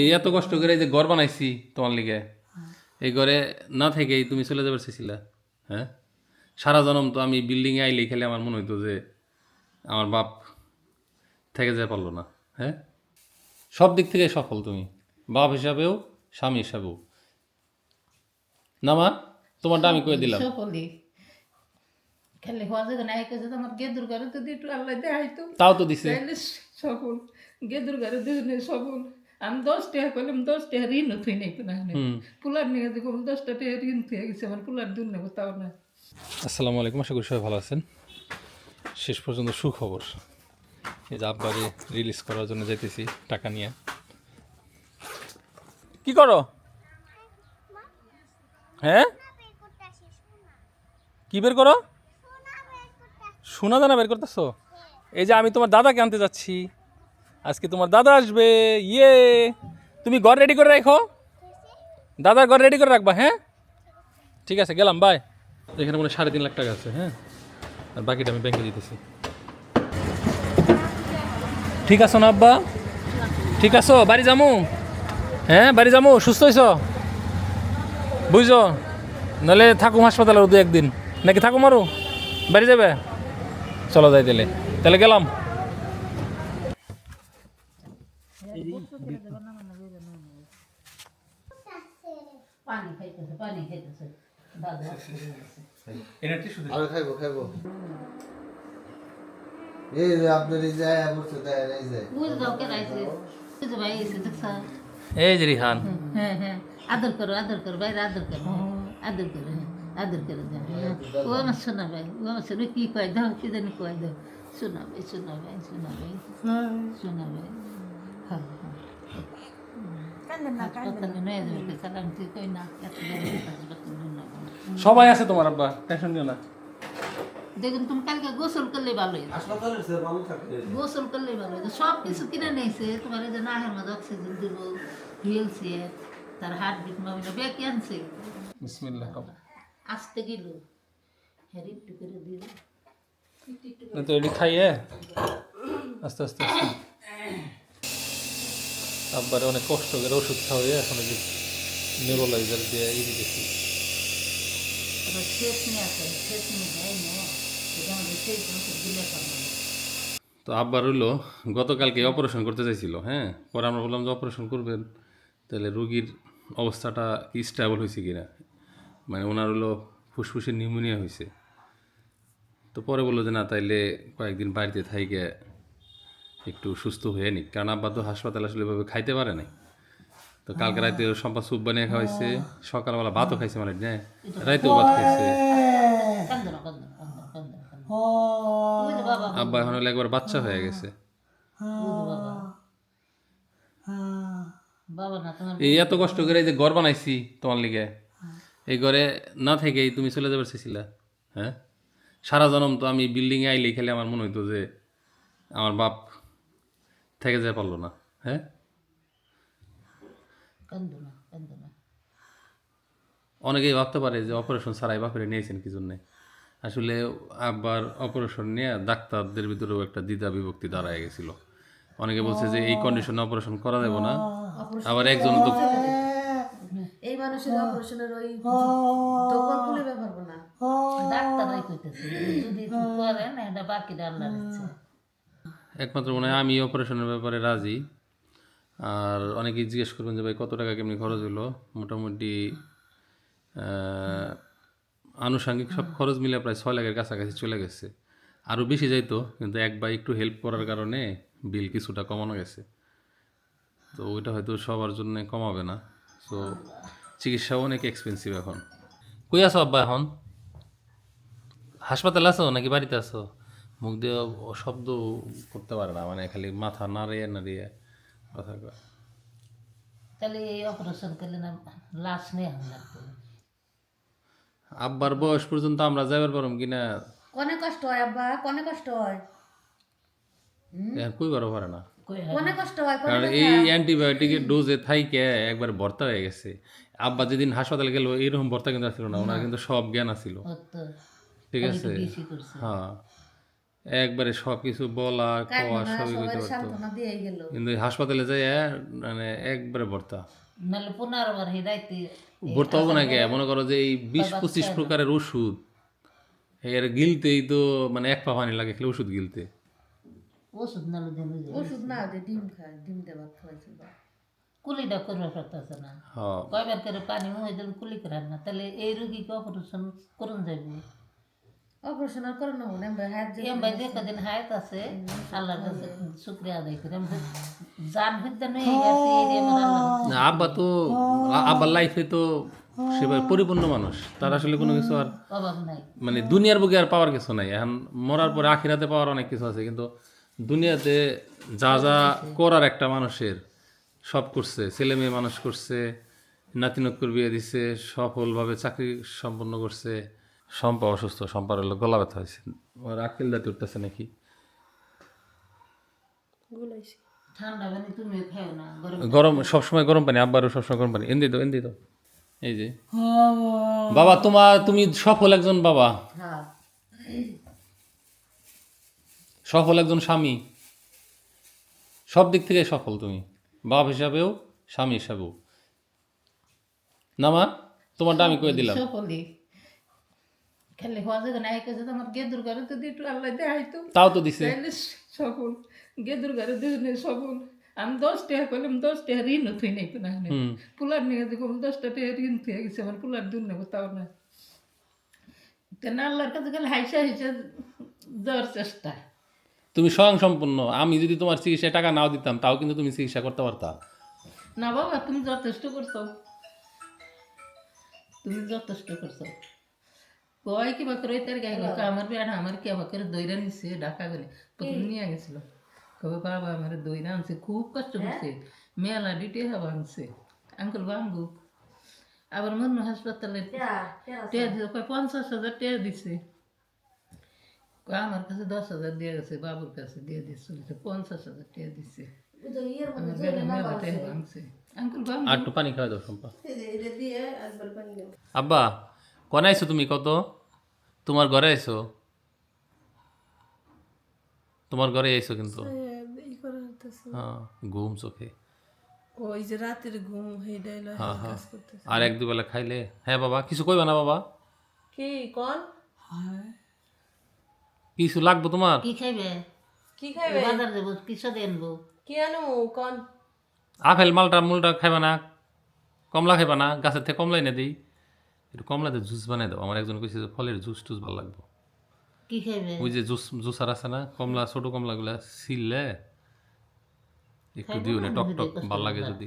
এই এত কষ্ট করে এই যে ঘর বানাইছি তোমার লিগে এই ঘরে না থেকেই তুমি চলে যাবার চেয়েছিলা হ্যাঁ? সারা জনম তো আমি বিল্ডিংয়ে আইলে খেলে আমার মনে হইতো যে আমার বাপ থেকে যেতে পারল না হ্যাঁ? সব দিক থেকে সফল তুমি বাপ হিসাবেও স্বামী হিসাবেও। না মা তোমারটা আমি কয়ে দিলাম। খেলে হওয়া যাবে না এক আছে তোমার গেদুর ঘরে যদি একটু আল্লাহ দেখাইতো তাও তো দিছে। সফল। গেদুর ঘরে দুজনে সফল। আমি দশ টাকা করলাম দশ টাকা ঋণ থুই নাই কোনো পুলার নিয়ে দেখো দশটা টাকা ঋণ থুয়ে গেছে আমার পুলার দূর নেব তাও না আসসালামু আলাইকুম আশা করি সবাই ভালো আছেন শেষ পর্যন্ত সুখবর এই যে আব্বারে রিলিজ করার জন্য যাইতেছি টাকা নিয়ে কি করো হ্যাঁ কি বের করো সোনা দানা বের করতেছো এই যে আমি তোমার দাদাকে আনতে যাচ্ছি আজকে তোমার দাদা আসবে ইয়ে। তুমি ঘর রেডি করে রাখো। দাদার ঘর রেডি করে রাখবা হ্যাঁ? ঠিক আছে গেলাম বাই এখানে মনে সাড়ে তিন লাখ টাকা আছে হ্যাঁ? আর বাকিটা আমি ব্যাংকে দিতেছি। ঠিক আছো না আব্বা? ঠিক আছো? বাড়ি যামু? হ্যাঁ বাড়ি যামু? সুস্থ হয়েছ বুঝছ? নাহলে থাকুম হাসপাতালে দু একদিন। নাকি থাকুম আরও? বাড়ি যাবে? চলো যাই তাহলে। তাহলে গেলাম। পানি খাইতেছে পানি খাইতেছে দাদা আরও খাইবো খাইবো এই যে আপনার এই যায় বলছে দেয় এই যে বুঝ দাও কে রাইছে বুঝ ভাই এসে দেখছা এই যে রিহান হ্যাঁ হ্যাঁ আদর করো আদর করো বাইরে আদর করো আদর করো হ্যাঁ, আদর করো দাও, হ্যাঁ। ও আমার শোনা ভাই ও আমার শোনা কি কয় দাও কি জানি কয় দাও শোনা ভাই শোনা ভাই শোনা ভাই শোনা ভাই হ্যাঁ হ্যাঁ হাসপাতালে নয় যাবে সালাম তুই কই না এত দেরি হাসপাতালে না সবাই আছে তোমার আব্বা টেনশন নিও না। দেখুন তুমি কালকে গোসল করলে ভালো হতো। হাসপাতালে সে ভালো থাকে। গোসল করলে ভালো হতো। সব কিছু কিনে নিয়েছে তোমার এই যে নাহের মধ্যে অক্সিজেন দিব হুইল চেয়ার তার হার্ট বিট মামিনা ব্যাগ আনছে। বিসমিল্লাহ আসতে গেল। হ্যাঁ একটু করে দিল না তো এটি খাইয়ে? আস্তে আস্তে আস্তে। আব্বারে অনেক কষ্ট করে ওষুধ খাওয়াই এখন ওই যে নেবলাইজার দিয়ে ই দিতেছি। তো আব্বার হইল গতকালকে অপারেশন করতে চাইছিল হ্যাঁ? পরে আমরা বললাম যে অপারেশন করবেন তাহলে রুগীর অবস্থাটা কি স্টেবল হয়েছে কিনা? মানে ওনার হলো ফুসফুসে নিউমোনিয়া হয়েছে। তো পরে বলল যে না তাইলে কয়েকদিন বাড়িতে থাইকে একটু সুস্থ হয়ে নিক। কারণ আব্বা তো হাসপাতালে আসলে এভাবে খাইতে পারে নাই। তো কালকে রাতে সম্পা স্যুপ বানিয়ে খাওয়াইছে, সকালবেলা ভাতও খাইছে মানে হ্যাঁ রাতেও ভাত খাইছে। আব্বা এখন হলো একবার বাচ্চা হয়ে গেছে। এই এত কষ্ট করে এই যে ঘর বানাইছি তোমার লিগে, এই ঘরে না থেকেই তুমি চলে যাবার চেয়েছিলা হ্যাঁ? সারা জনম তো আমি বিল্ডিংয়ে আইলে খেলে আমার মনে হইতো যে আমার বাপ থেকে যেতে পারল না হ্যাঁ? কান্দ না কান্দ না। অনেকেই ভাবতে পারে যে অপারেশন ছাড়াই বাপের নিয়েছেন কি জন্যে। আসলে আব্বার অপারেশন নিয়ে ডাক্তারদের ভিতরেও একটা দ্বিধা বিভক্তি দাঁড়ায় গেছিল। অনেকে বলছে যে এই কন্ডিশনে অপারেশন করা যাবে না। আবার একজন তো এই মানুষের অপারেশনের ওই টোকন খুলে পারব না। ডাক্তাররাই কইতেছে যদি করে না এটা দিচ্ছে। একমাত্র মনে হয় আমি অপারেশনের ব্যাপারে রাজি। আর অনেকেই জিজ্ঞেস করবেন যে, ভাই, কত টাকা কেমনি খরচ হলো মোটামুটি আনুষাঙ্গিক সব খরচ মিলে প্রায় ছয় লাখের কাছাকাছি চলে গেছে। আরও বেশি যাইতো, কিন্তু এক ভাই একটু হেল্প করার কারণে বিল কিছুটা কমানো গেছে। তো ওইটা হয়তো সবার জন্য কমাবে না। সো চিকিৎসাও অনেক এক্সপেন্সিভ এখন। কই আছো আব্বা এখন? হাসপাতালে আছো নাকি বাড়িতে আছো? মুখ দিয়ে শব্দ করতে পারে না মানে খালি মাথা নাড়িয়ে নাড়িয়ে কথা কয়। তাহলে এই অপারেশন করলে না লাশ নিয়ে আব্বার বয়স পর্যন্ত আমরা যাবার পারম কিনা কনে কষ্ট হয় আব্বা? কনে কষ্ট হয়? কই বারো পারে না। কনে কষ্ট হয়? কারণ এই অ্যান্টিবায়োটিকের ডোজে থাইকে একবার ভর্তা হয়ে গেছে। আব্বা যেদিন হাসপাতালে গেল এরকম ভর্তা কিন্তু আসছিল না ওনার কিন্তু সব জ্ঞান আছিল। ঠিক আছে? হ্যাঁ। একবারে সব কিছু বলা খাওয়া সবই করতে পারতো। কিন্তু হাসপাতালে যাই মানে একবারে ভর্তা। ভর্তা হব না কে মনে করো যে এই বিশ পঁচিশ প্রকারের ওষুধ এর গিলতেই তো মানে এক পা পানি লাগে খেলে ওষুধ গিলতে। ওষুধ দিন ওষুধ না যে ডিম খায় ডিম দিয়ে ভাত খাওয়াইছিল কুলিটা করবে পারতেছে না? হ্যাঁ। কয়বার করে পানি মুহে দিলে কুলি করার না? তাহলে এই রুগীকে অপারেশন করুন যাইব। অপারেশন আর করে নেব না আমরা এম ভাই যে কদিন হায়াত আছে আল্লাহর কাছে শুক্রিয়া আদায় করি। জান ভিতরে নিয়ে গেছি এই যে আমার আল্লাহ না, আব্বা তো আব্বার লাইফে তো সেভাবে পরিপূর্ণ মানুষ। তার আসলে কোনো কিছু আর মানে দুনিয়ার বুকে আর পাওয়ার কিছু নাই। এখন মরার পরে আখিরাতে পাওয়ার অনেক কিছু আছে কিন্তু দুনিয়াতে যা যা করার একটা মানুষের সব করছে। ছেলে মেয়ে মানুষ করছে নাতিনক্কর বিয়ে দিছে সফলভাবে চাকরি সম্পন্ন করছে। সম্পা অসুস্থ সম্পার হলো গলা ব্যথা হয়েছে। ওর আকিল দাঁতি উঠতেছে নাকি? ঠান্ডা পানি তুমি খাও না গরম গরম সবসময় গরম পানি আব্বারও সবসময় গরম পানি। তো তো। এই যে। বাবা তোমার তুমি সফল একজন বাবা। হ্যাঁ। সফল একজন স্বামী। সব দিক থেকে সফল তুমি। বাপ হিসাবেও স্বামী হিসাবেও। না মা তোমারটা আমি কয়ে দিলাম খালি হওয়া যাবে না একে যদি আমার গেদুর ঘরে তো আল্লাহ দেখাইতো তাও তো দিছে। সফল। গেদুর ঘরে দুজনে সফল। আমি দশ টাকা করলাম দশ টাকা ঋণ থুই নাই কোনো হুম। পুলার নিয়ে দশটা টাকা ঋণ থুয়ে গেছে আমার পুলার দূর নেব তাও না। কেন আল্লাহর কাছে গেলে হাইসা হাইসা দেওয়ার চেষ্টা। তুমি স্বয়ং সম্পূর্ণ আমি যদি তোমার চিকিৎসায় টাকা নাও দিতাম তাও কিন্তু তুমি চিকিৎসা করতে পারতা। না বাবা তুমি যথেষ্ট করছ। তুমি যথেষ্ট করছ। কয় কিবা করে তার গায়ে গেছে আমার বেড়া আমার কি আবার করে দইরা নিচ্ছে ঢাকা গেলে। প্রথমে নিয়ে গেছিল। কবে বাবা আমার দইরা আনছে? খুব কষ্ট করছে মেলা ডিটে হওয়া আনছে। আঙ্কুল বাঙ্গু আবার মন্য হাসপাতালে টেয়া দিছে কয় পঞ্চাশ হাজার টেয়া দিছে। কয় আমার কাছে দশ হাজার দিয়ে গেছে বাবুর কাছে দিয়ে দিচ্ছে বলছে পঞ্চাশ হাজার টেয়া দিছে। আমার বেড়া মেলা টেয়া ভাঙছে। আঙ্কুল বাঙ্গু আর একটু পানি খাওয়া দাও সম্পা এটা দিয়ে একবার পানি দেবো। আব্বা কনে আইছো তুমি কত? তোমার ঘরে আইছো? তোমার ঘরে আইছো কিন্তু? হ্যাঁ ঘুম চোখে। ওই যে রাতের ঘুম এলো হ্যাঁ হ্যাঁ। আর এক দুবেলা খাইলে? হ্যাঁ বাবা কিছু কইবা না বাবা? কি কোন? কিছু লাগবো তোমার? কি খাইবে? কি খাইবে? বাজার যাব কিছু আনব? কি আনো কোন? আপেল মালটা মুলটা খাইবা না? কমলা খাইবা না? গাছের থেকে কমলাই না দিই? একটু কমলাতে জুস বানাই দাও। আমার একজন কইছে যে ফলের জুস টুস ভালো লাগবে। কি খাইবে? ওই যে জুস জুসার আছে না কমলা ছোট কমলাগুলা ছিললে একটু দিও না টক টক ভালো লাগে যদি।